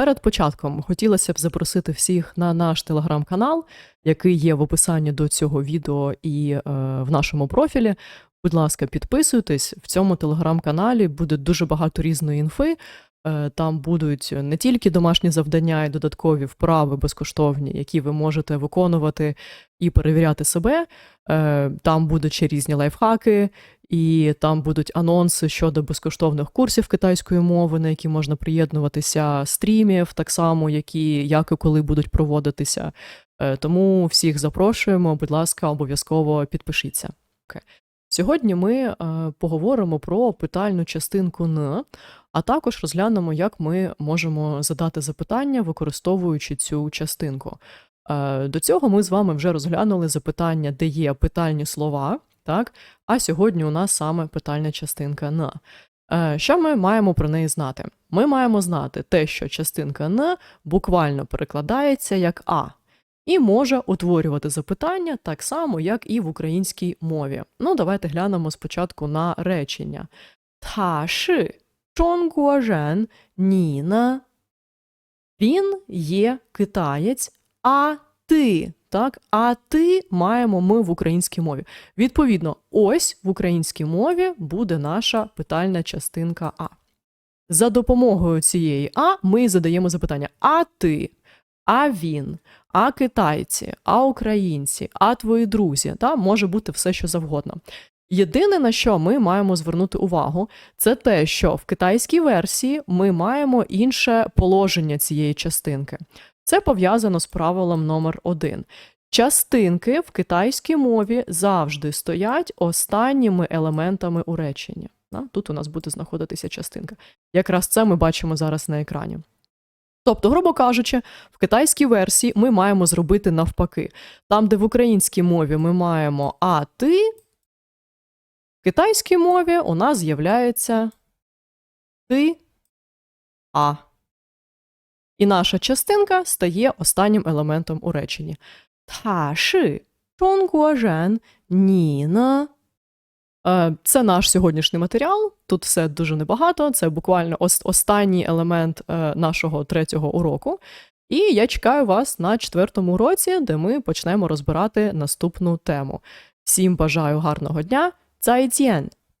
Перед початком хотілося б запросити всіх на наш телеграм-канал, який є в описанні до цього відео і е, в нашому профілі. Будь ласка, підписуйтесь. В цьому телеграм-каналі буде дуже багато різної інфи. Е, Там будуть не тільки домашні завдання і додаткові вправи безкоштовні, які ви можете виконувати і перевіряти себе. Е, Там будуть ще різні лайфхаки, і там будуть анонси щодо безкоштовних курсів китайської мови, на які можна приєднуватися, стрімів, так само, які як і коли будуть проводитися. Е, Тому всіх запрошуємо, будь ласка, обов'язково підпишіться. Сьогодні ми поговоримо про питальну частинку Н, а також розглянемо, як ми можемо задати запитання, використовуючи цю частинку. Е, До цього ми з вами вже розглянули запитання, де є питальні слова, так? А сьогодні у нас саме питальна частинка Н. Е, Що ми маємо про неї знати? Ми маємо знати те, що частинка Н буквально перекладається як А, і може утворювати запитання так само, як і в українській мові. Ну, давайте глянемо спочатку на речення. Та ши чонгуажен ніна. Він є китаєць, а ти. Так, а ти маємо ми в українській мові. Відповідно, ось в українській мові буде наша питальна частинка А. За допомогою цієї А ми задаємо запитання: а ти, а він, а китайці, а українці, а твої друзі. Та може бути все, що завгодно. Єдине, на що ми маємо звернути увагу, це те, що в китайській версії ми маємо інше положення цієї частинки. Це пов'язано з правилом номер один. Частинки в китайській мові завжди стоять останніми елементами у реченні. Тут у нас буде знаходитися частинка. Якраз це ми бачимо зараз на екрані. Тобто, грубо кажучи, в китайській версії ми маємо зробити навпаки. Там, де в українській мові ми маємо а ти, в китайській мові у нас з'являється ти а. І наша частинка стає останнім елементом у реченні. Та ши жен ні не. Е, Це наш сьогоднішній матеріал. Тут все дуже небагато. Це буквально останній елемент е, нашого третього уроку. І я чекаю вас на четвертому уроці, де ми почнемо розбирати наступну тему. Всім бажаю гарного дня. 再见!